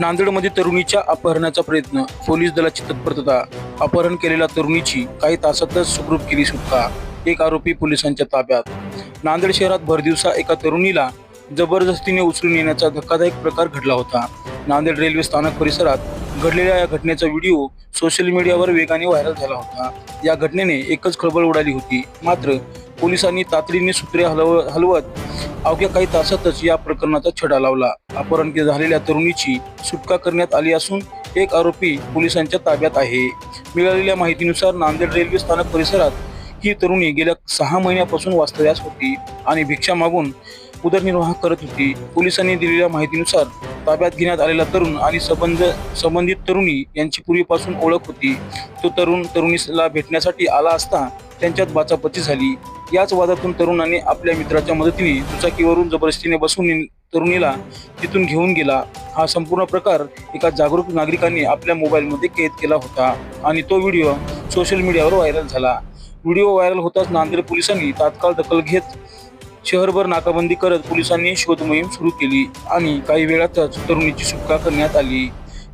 नांदेडमध्ये तरुणीच्या अपहरणाचा प्रयत्न. पोलीस दलाची तत्परता. अपहरण केलेल्या तरुणीची काही तासातच सुखरूप केली सुटका. एक आरोपी पोलिसांच्या ताब्यात. नांदेड शहरात भरदिवसा एका तरुणीला जबरदस्तीने उचलून येण्याचा धक्कादायक प्रकार घडला होता. नांदेड रेल्वे स्थानक परिसरात घडलेल्या या घटनेचा व्हिडिओ सोशल मीडियावर वेगाने व्हायरल झाला होता. या घटनेने एकच खळबळ उडाली होती. मात्र पोलिसांनी तातडीने सूत्रे हलव हलवत अवघ्या काही तासातच या प्रकरणाचा छडा लावला. अपहरण झालेल्या तरुणीची सुटका करण्यात आली असून एक आरोपी पोलिसांच्या ताब्यात आहे. मिळालेल्या माहितीनुसार नांदेड रेल्वे स्थानक परिसरात ही तरुणी गेल्या सहा महिन्यापासून वास्तव्यास होती आणि भिक्षा मागून उदरनिर्वाह करत होती. पोलिसांनी दिलेल्या माहितीनुसार ताब्यात घेण्यात आलेला तरुण आणि संबंध संबंधित तरुणी यांची पूर्वीपासून ओळख होती. तो तरुण तरुणीला भेटण्यासाठी आला असता त्यांच्यात बाचापची झाली. याच वादातून तरुणाने आपल्या मित्राच्या मदतीने दुचाकीवरून जबरदस्तीने बसून तरुणीला तिथून घेऊन गेला. हा संपूर्ण प्रकार एका जागरूक नागरिकांनी आपल्या मोबाईलमध्ये कैद केला होता आणि तो व्हिडिओ सोशल मीडियावर व्हायरल झाला. व्हिडिओ व्हायरल होताच नांदेड पोलिसांनी तात्काळ दखल घेत शहरभर नाकाबंदी करत पोलिसांनी शोध मोहीम सुरू केली आणि काही वेळातच तरुणीची सुटका करण्यात आली.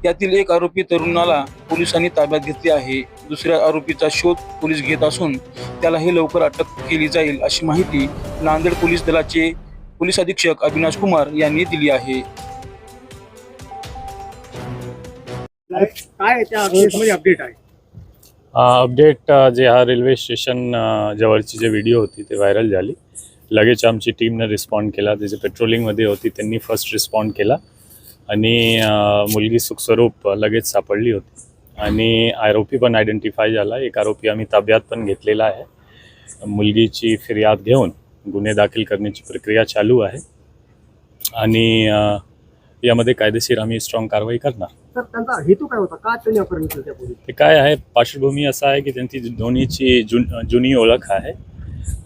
यातील एक आरोपी तरुणाला पोलिसांनी ताब्यात घेतले आहे. दुसऱ्या आरोपीचा शोध पोलीस घेत असून त्यालाही लवकर अटक केली जाईल अशी माहिती नांदेड पोलीस दलाचे पोलीस अधीक्षक अविनाश कुमार यांनी दिली आहे. काय त्या अपडेट आहे? अपडेट जे हा रेल्वे स्टेशन जवळची जे व्हिडिओ होती ते व्हायरल झाली. लगेच आमची टीमनं रिस्पॉन्ड केला. ते जे पेट्रोलिंगमध्ये होती त्यांनी फर्स्ट रिस्पॉन्ड केला. आणि मुलगी सुखस्वरूप लगेच सापडली होती. आणि आरोपी पण आयडेंटिफाय झाला. एक आरोपी आम्ही ताब्यात पण घेतलेला आहे. मुलगीची फिर्याद घेऊन गुन्हे दाखल करण्याची प्रक्रिया चालू आहे. आणि यामध्ये कायदेशीर आम्ही स्ट्रॉंग कारवाई करणार. त्यांचा हेतू काय होता? का ते काय आहे? पार्श्वभूमी असा आहे की त्यांची दोन्हीची जुन जुनी ओळख आहे.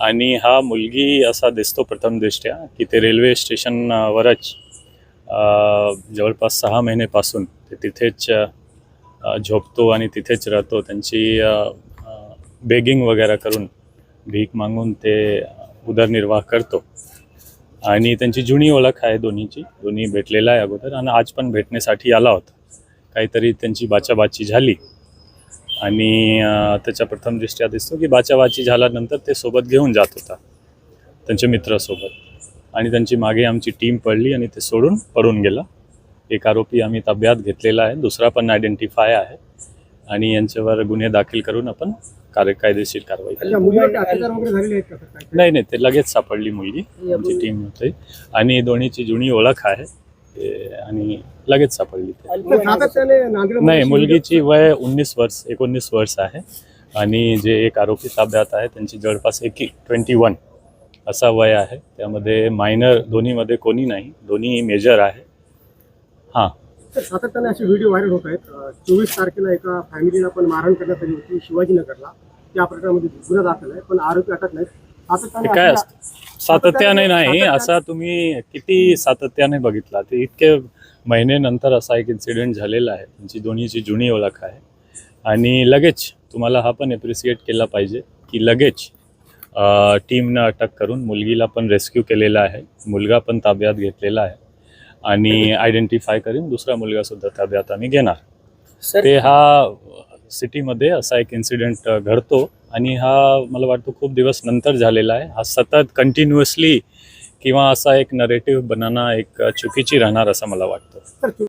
आणि हा मुलगी असा दिसतो प्रथम दृष्ट्या की ते रेल्वे स्टेशनवरच जवळपास सहा महिनेपासून ते तिथेच झोपतो आणि तिथेच राहतो. त्यांची बेगिंग वगैरे करून भीक मागून ते उदरनिर्वाह करतो. आणि त्यांची जुनी ओळख आहे दोन्हीची. दोन्ही भेटलेला आहे अगोदर आणि आज पण भेटण्यासाठी आला होता. काहीतरी त्यांची बाचाबाची झाली. आणि त्याच्या प्रथम दृष्ट्या दिसतो की बाचाबाची झाल्यानंतर ते सोबत घेऊन जात होता त्यांच्या मित्रासोबत. आणि त्यांची मागे आमची टीम पडली आणि ते सोडून पळून गेला. एक आरोपी आम्ही ताब्यात घेतलेला आहे दुसरा पण आयडेंटिफाय आहे आणि यांच्यावर गुन्हे दाखल करून आपण कार्य कायदेशीर कारवाई नाही नाही ते लगेच सापडली मुलगी आमची टीम होते. आणि दोन्हीची जुनी ओळख आहे. आणि लगेच सापडली नाही मुलगीची वय उन्नीस वर्ष एकोणीस वर्ष आहे. आणि जे एक आरोपी ताब्यात आहे त्यांची जवळपास एक ट्वेंटी वन असा वय आहे. त्यामध्ये मायनर दोन्हीमध्ये कोणी नाही दोन्ही मेजर आहे. हां. तर सातत्याने असे व्हिडिओ व्हायरल होत आहेत. चोवीस तारखेला एका फॅमिलीला पण मारहाण करण्यात आली होती शिवाजीनगरला. त्या प्रकरणामध्ये गुन्हा दाखल आहे पण आरोपी अटक नाहीत. ते सातत्याने काय असतं? सातत्याने नाही असा तुम्ही किती सातत्याने बघितला ते इतके महिनेनंतर असा एक इन्सिडेंट झालेला आहे. त्यांची दोन्हीची जुनी ओळख आहे. आणि लगेच तुम्हाला हा पण एप्रिसिएट केला पाहिजे की लगेच टीमनं अटक करून मुलगीला पण रेस्क्यू केलेला आहे. मुलगा पण ताब्यात घेतलेला आहे. आणि आयडेंटिफाय करून दुसरा मुलगा सुद्धा ताब्यात आम्ही घेणार. ते हा सिटीमध्ये असा एक इन्सिडेंट घडतो. आणि हा मला वाटतो खूप दिवस नंतर झालेला आहे. हा सतत कंटिन्युअसली किंवा असा एक नरेटिव्ह बनाना एक चुकीची राहणार असं मला वाटतं.